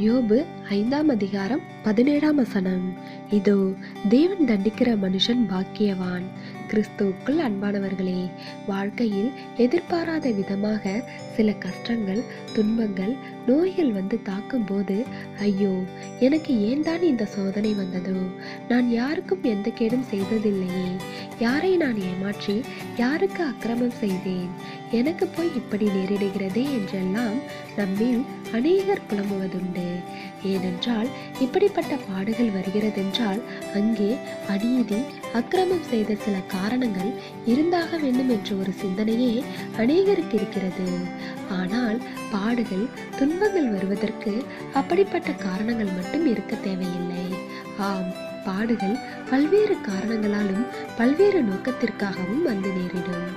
யோபு ஐந்தாம் அதிகாரம் பதினேழாம் வசனம். இதோ தேவன் தண்டிக்கிற மனுஷன் பாக்கியவான். கிறிஸ்துவுக்குள் அன்பானவர்களே வாழ்க்கையில் எதிர்பாராத விதமாக சில கஷ்டங்கள் துன்பங்கள் நோய்கள் வந்து தாக்கும் போது ஐயோ எனக்கு ஏன் தான் இந்த சோதனை வந்ததோ? நான் யாருக்கும் எந்த கேடும் செய்ததில்லையே. யாரை நான் ஏமாற்றி யாருக்கு அக்கிரமம் செய்தேன்? எனக்கு போய் இப்படி நேரிடுகிறதே என்றெல்லாம் நம்மில் அநேகர் புலம்புவதுண்டு. ஏனென்றால் இப்படிப்பட்ட பாடுகள் வருகிறதென்றால் அங்கே அநீதி அக்கிரமம் செய்த சில காரணங்கள் இருந்தாக வேண்டும் என்ற ஒரு சிந்தனையே அநேகருக்கு இருக்கிறது ஆனால் பாடுகள் துன்பங்கள் வருவதற்கு அப்படிப்பட்ட காரணங்கள் மட்டும் இருக்க தேவையில்லை. ஆம் பாடுகள் பல்வேறு காரணங்களாலும் பல்வேறு நோக்கத்திற்காகவும் வந்து நேரிடும்.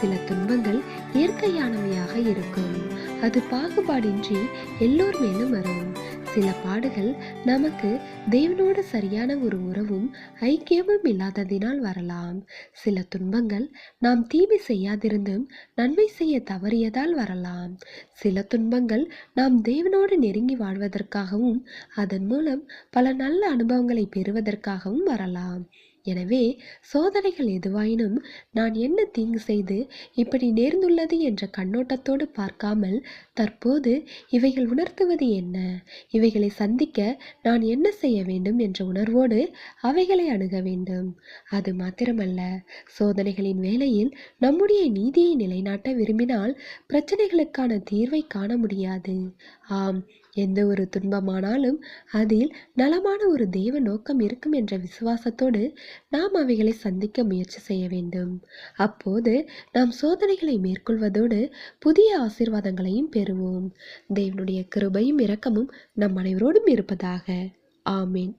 சில துன்பங்கள் இயற்கையானவையாக இருக்கும். அது பாகுபாடின்றி எல்லோர் மேலும் வரும். சில பாடுகள் நமக்கு தேவனோட சரியான ஒரு உறவும் ஐக்கியமும் இல்லாததினால் வரலாம். சில துன்பங்கள் நாம் தீமை செய்யாதிருந்தும் நன்மை செய்ய தவறியதால் வரலாம். சில துன்பங்கள் நாம் தேவனோடு நெருங்கி வாழ்வதற்காகவும் அதன் மூலம் பல நல்ல அனுபவங்களை பெறுவதற்காகவும் வரலாம். எனவே சோதனைகள் எதுவாயினும் நான் என்ன தீங்கு செய்து இப்படி நேர்ந்துள்ளது என்ற கண்ணோட்டத்தோடு பார்க்காமல் தற்போது இவைகள் உணர்த்துவது என்ன? இவைகளை சந்திக்க நான் என்ன செய்ய வேண்டும் என்ற உணர்வோடு அவைகளை அணுக வேண்டும். அது மாத்திரமல்ல சோதனைகளின் வேளையில் நம்முடைய நீதியை நிலைநாட்ட விரும்பினால் பிரச்சனைகளுக்கான தீர்வை காண முடியாது. ஆம் எந்த ஒரு துன்பமானாலும் அதில் நலமான ஒரு தெய்வ நோக்கம் இருக்கும் என்ற விசுவாசத்தோடு நாம் அவைகளை சந்திக்க முயற்சி செய்ய வேண்டும். அப்போது நாம் சோதனைகளை மேற்கொள்வதோடு புதிய ஆசீர்வாதங்களையும் பெறுவோம். தேவனுடைய கிருபையும் இரக்கமும் நம் அனைவரோடும் இருப்பதாக. ஆமீன்.